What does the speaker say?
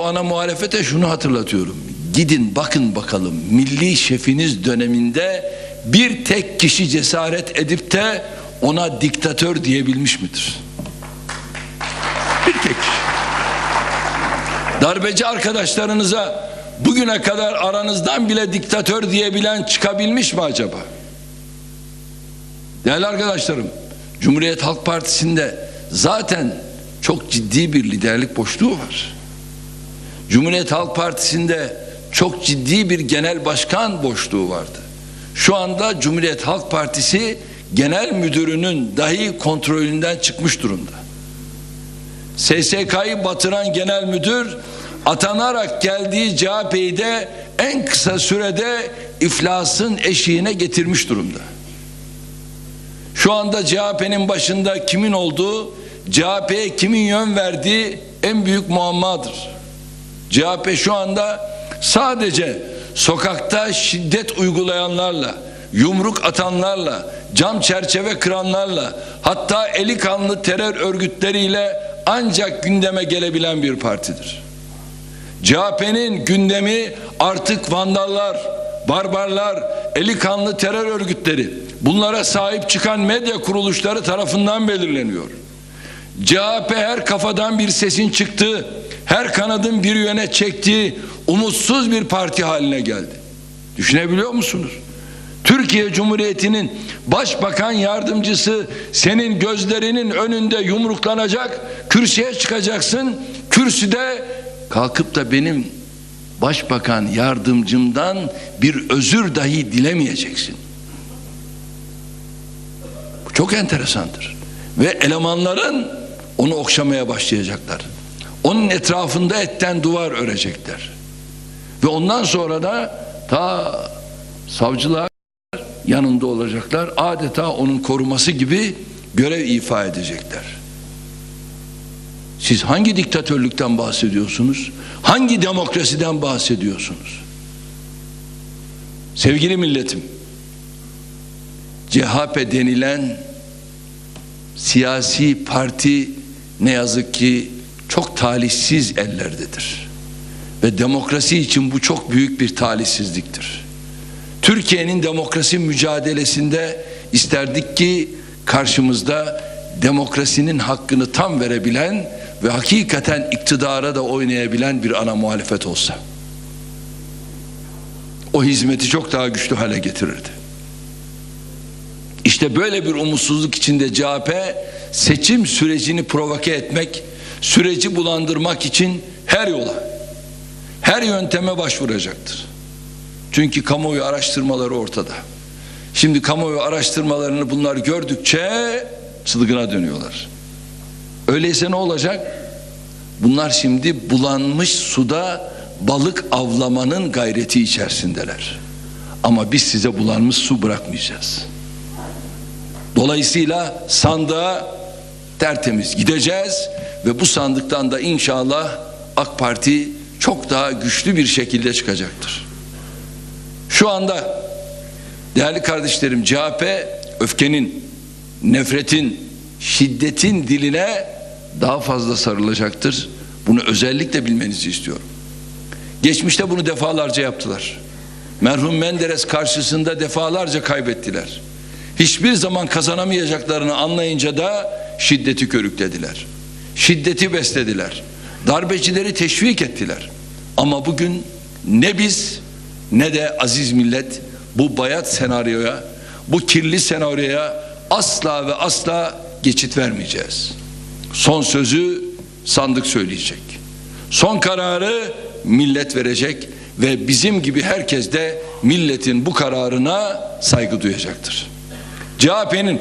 bu ana muhalefete şunu hatırlatıyorum. Gidin bakın bakalım milli şefiniz döneminde bir tek kişi cesaret edip de ona diktatör diyebilmiş midir? Bir tek kişi. Darbeci arkadaşlarınıza bugüne kadar aranızdan bile diktatör diyebilen çıkabilmiş mi acaba? Değerli arkadaşlarım, Cumhuriyet Halk Partisi'nde zaten çok ciddi bir liderlik boşluğu var. Cumhuriyet Halk Partisi'nde çok ciddi bir genel başkan boşluğu vardı. Şu anda Cumhuriyet Halk Partisi genel müdürünün dahi kontrolünden çıkmış durumda. SSK'yı batıran genel müdür atanarak geldiği CHP'yi de en kısa sürede iflasın eşiğine getirmiş durumda. Şu anda CHP'nin başında kimin olduğu, CHP'ye kimin yön verdiği en büyük muammadır. CHP şu anda sadece sokakta şiddet uygulayanlarla, yumruk atanlarla, cam çerçeve kıranlarla, hatta eli kanlı terör örgütleriyle ancak gündeme gelebilen bir partidir. CHP'nin gündemi artık vandallar, barbarlar, eli kanlı terör örgütleri, bunlara sahip çıkan medya kuruluşları tarafından belirleniyor. CHP her kafadan bir sesin çıktığı, her kanadın bir yöne çektiği umutsuz bir parti haline geldi. Düşünebiliyor musunuz? Türkiye Cumhuriyeti'nin başbakan yardımcısı senin gözlerinin önünde yumruklanacak, kürsüye çıkacaksın. Kürsüde kalkıp da benim başbakan yardımcımdan bir özür dahi dilemeyeceksin. Bu çok enteresandır. Ve elemanların onu okşamaya başlayacaklar. Onun etrafında etten duvar örecekler. Ve ondan sonra da ta savcılar yanında olacaklar. Adeta onun koruması gibi görev ifa edecekler. Siz hangi diktatörlükten bahsediyorsunuz? Hangi demokrasiden bahsediyorsunuz? Sevgili milletim, CHP denilen siyasi parti ne yazık ki çok talihsiz ellerdedir. Ve demokrasi için bu çok büyük bir talihsizliktir. Türkiye'nin demokrasi mücadelesinde isterdik ki karşımızda demokrasinin hakkını tam verebilen ve hakikaten iktidara da oynayabilen bir ana muhalefet olsa. O hizmeti çok daha güçlü hale getirirdi. İşte böyle bir umutsuzluk içinde CHP seçim sürecini provoke etmek, süreci bulandırmak için her yola, her yönteme başvuracaktır. Çünkü kamuoyu araştırmaları ortada. Şimdi kamuoyu araştırmalarını bunlar gördükçe çılgına dönüyorlar. Öyleyse ne olacak? Bunlar şimdi bulanmış suda balık avlamanın gayreti içerisindeler. Ama biz size bulanmış su bırakmayacağız. Dolayısıyla sandığa tertemiz gideceğiz ve bu sandıktan da inşallah AK Parti çok daha güçlü bir şekilde çıkacaktır. Şu anda değerli kardeşlerim CHP öfkenin, nefretin, şiddetin diline daha fazla sarılacaktır. Bunu özellikle bilmenizi istiyorum. Geçmişte bunu defalarca yaptılar. Merhum Menderes karşısında defalarca kaybettiler. Hiçbir zaman kazanamayacaklarını anlayınca da şiddeti körüklediler. Şiddeti beslediler. Darbecileri teşvik ettiler. Ama bugün ne biz ne de aziz millet bu bayat senaryoya, bu kirli senaryoya asla ve asla geçit vermeyeceğiz. Son sözü sandık söyleyecek. Son kararı millet verecek ve bizim gibi herkes de milletin bu kararına saygı duyacaktır. CHP'nin